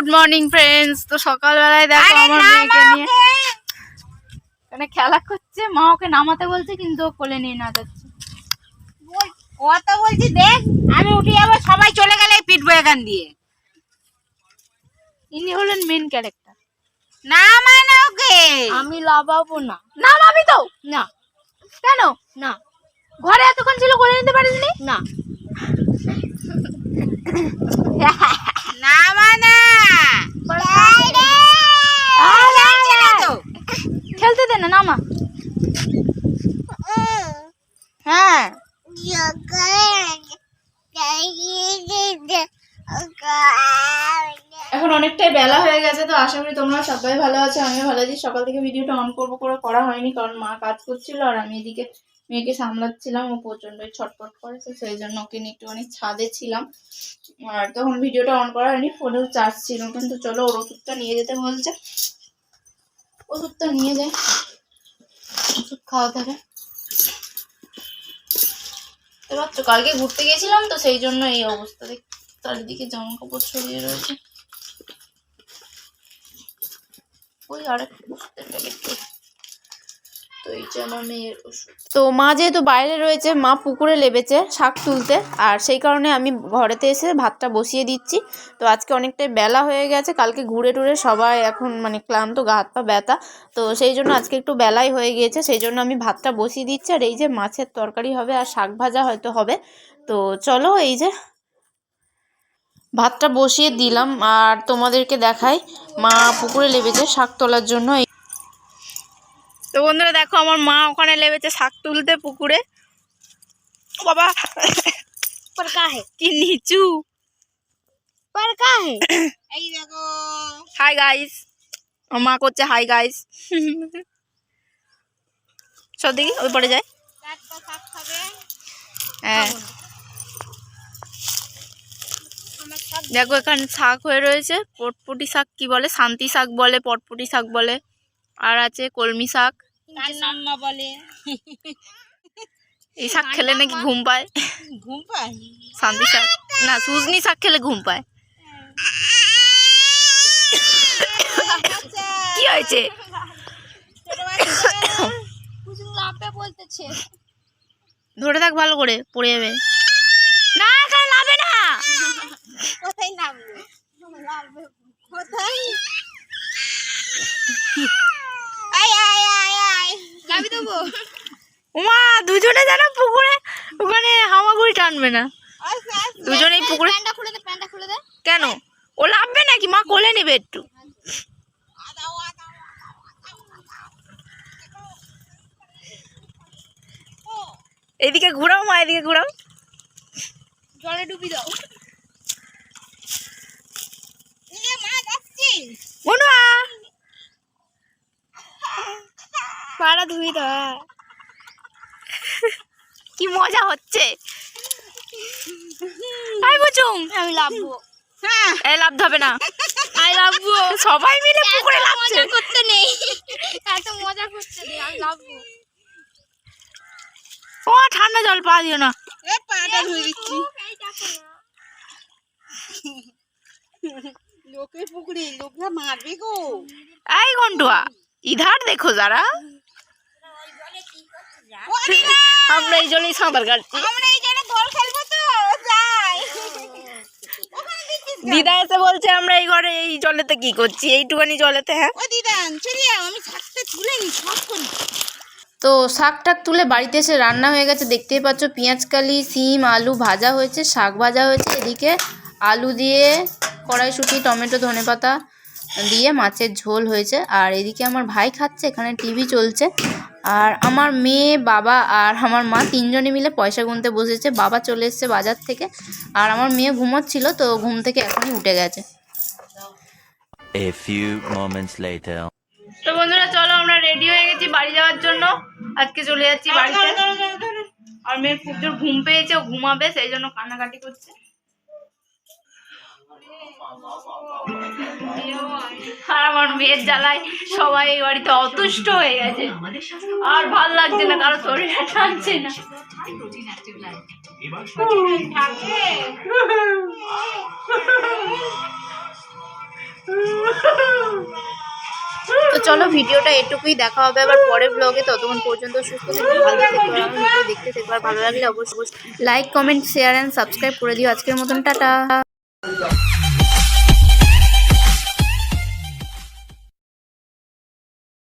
Good morning friends তো সকালবেলায় দেখো আমার না, মেয়েকে নিয়ে। এখানে খেলা করছে মা ওকে নামাতে বলছে কিন্তু ও কোলে নিয়ে নাচাচ্ছে বল- কত বলছি দেখ। আমি উঠে যাব সবাই চলে গেলে পিটবো এখান দিয়ে। ইনি হলেন মেন ক্যারেক্টার না মানে ওকে। আমি লাভাবো না। নামাবি তো? না। কেন? না। ঘরে এতক্ষণ ছিল কোলে নিতে পারিসনি না। না মানে তো খেলতে দে না নামা হ্যাঁ এখন অনেকটাই বেলা হয়ে গেছে, তো আশা করি তোমরা সবাই ভালো আছো, আমিও ভালো আছি। সকাল থেকে ভিডিওটা অন করব করে করা হয়নি, কারণ মা কাজ করছিল আর আমি এদিকে মেয়েকে সামলাচ্ছিলাম, ও প্রচন্ডই ছটফট করেছে সেই জন্য ওকে নিয়ে একটুখানি ছাদে ছিলাম। আর তখন ভিডিওটা অন করা হয়নি, ফোনেও চার্জ ছিল কিন্তু চলো ওর ওষুধটা নিয়ে যেতে বলছে। ওষুধটা নিয়ে যায় ওষুধ খাওয়াতে হবে বুঝতে পারছ? কালকে ঘুরতে গেছিলাম তো সেই জন্য এই অবস্থা দেখ চারিদিকে জামা কাপড় ছড়িয়ে রয়েছে। ওই আরেকটা প্যাকেট তো এই তো মা যেহেতু বাইরে রয়েছে, মা পুকুরে লেবেছে শাক তুলতে, আর সেই কারণে আমি ঘরেতে এসে ভাতটা বসিয়ে দিচ্ছি। তো আজকে অনেকটাই বেলা হয়ে গেছে, কালকে ঘুরে টুরে সবাই এখন মানে ক্লান্ত, গা হাত পা ব্যথা। তো সেই জন্য আজকে একটু বেলাই হয়ে গিয়েছে, সেই জন্য আমি ভাতটা বসিয়ে দিচ্ছি, আর এই যে মাছের তরকারি হবে আর শাক ভাজা হয়তো হবে। তো চলো এই যে ভাতটা বসিয়ে দিলাম, আর তোমাদেরকে দেখাই, মা পুকুরে লেবেছে শাক তোলার জন্য। বন্ধুরা দেখো আমার মা ওখানে লেবেছে শাক তুলতে পুকুরে ও বাবা पर का है কি নিচু पर का है এই দেখো হাই গাইস আমার মা করছে হাই গাইস সব দেখি ওই পরে যায় টাটকা শাক খাবে হ্যাঁ আমার সব দেখো এখানে শাক হয়ে রয়েছে পটপটি শাক কি বলে শান্তি শাক বলে পটপটি শাক বলে আর আছে কলমি শাক বলে। এই শাক খেলে নাকি ঘুম পায়? ঘুম পায়? শান্তি শাক? না সুজনি শাক খেলে ঘুম পায়। কি হয়েছে? ধরে থাক ভালো করে পড়ে যাবে। না এখানে লাভে না। কোথায় নামবে? কোথায়? দুজনে যেন পুকুরে ওখানে হামাগুড়ি টানবে না। আস্তে আস্তে দুজনেই পুকুরে প্যান্টটা খুলে দে প্যান্টটা খুলে দে। কেন? ও লাভবে নাকি? মা কোলে নেবে একটু। এদিকে ঘুরাও মা এদিকে ঘুরাও। জলে ডুবি দাও। পাড়া ধুই দাও কি মজা হচ্ছে। আই বুঝুম আমি লাভবো। হ্যাঁ। এই লাভতে হবে না। আমি লাভবো। সবাই মিলে পুকুরে লাভছে। করতে নেই। এত মজা করতে নেই। আমি লাভবো। ও ঠান্ডা জল পা দিও না। এ পাটা ধুই দিচ্ছি। লোকের পুকুরে লোকরা মারবে গো। এই ঘন্টুয়া ইধার দেখো যারা। আমরা এই জন্যই সাঁতার কাটছি। আমরা এই জন্য দোল খেলব তো যাই ওখানে দেখছিস দিদা এসে বলছে আমরা এই ঘরে এই জলেতে কি করছি? এইটুখানি জলেতে হ্যাঁ? তো শাক টাক তুলে বাড়িতে এসে রান্না হয়ে গেছে। দেখতেই পাচ্ছ পেঁয়াজকালি সিম আলু ভাজা হয়েছে শাক ভাজা হয়েছে। এদিকে আলু দিয়ে কড়াইশুঁটি টমেটো ধনেপাতা দিয়ে মাছের ঝোল হয়েছে। আর এদিকে আমার ভাই খাচ্ছে এখানে টিভি চলছে। আর আমার মেয়ে বাবা আর আমার মা তিনজনে মিলে পয়সা গুনতে বসেছে। বাবা চলে এসছে বাজার থেকে আর আমার মেয়ে ঘুমোচ্ছিল তো ঘুম থেকে এখনই উঠে গেছে। A few moments later. তো বন্ধুরা চলো আমরা রেডি হয়ে গেছি বাড়ি যাওয়ার জন্য। আজকে চলে যাচ্ছি বাড়িতে। আর মেয়ের খুব জোর ঘুম পেয়েছে ও ঘুমাবে সেই জন্য কান্নাকাটি করছে। আর আমার মেয়ের জ্বালায় সবাই এই বাড়িতে অতুষ্ট হয়ে গেছে। আর ভালো লাগছে না, কারও শরীরে টানছে না। চলো, ভিডিওটা এটুকুই দেখা হবে আবার পরের ব্লগে ততক্ষণ পর্যন্ত সুস্থ দেখতে থেকো। আর ভালো লাগলে অবশ্যই like comment share and subscribe করে দিও। আজকের মতন, টাটা।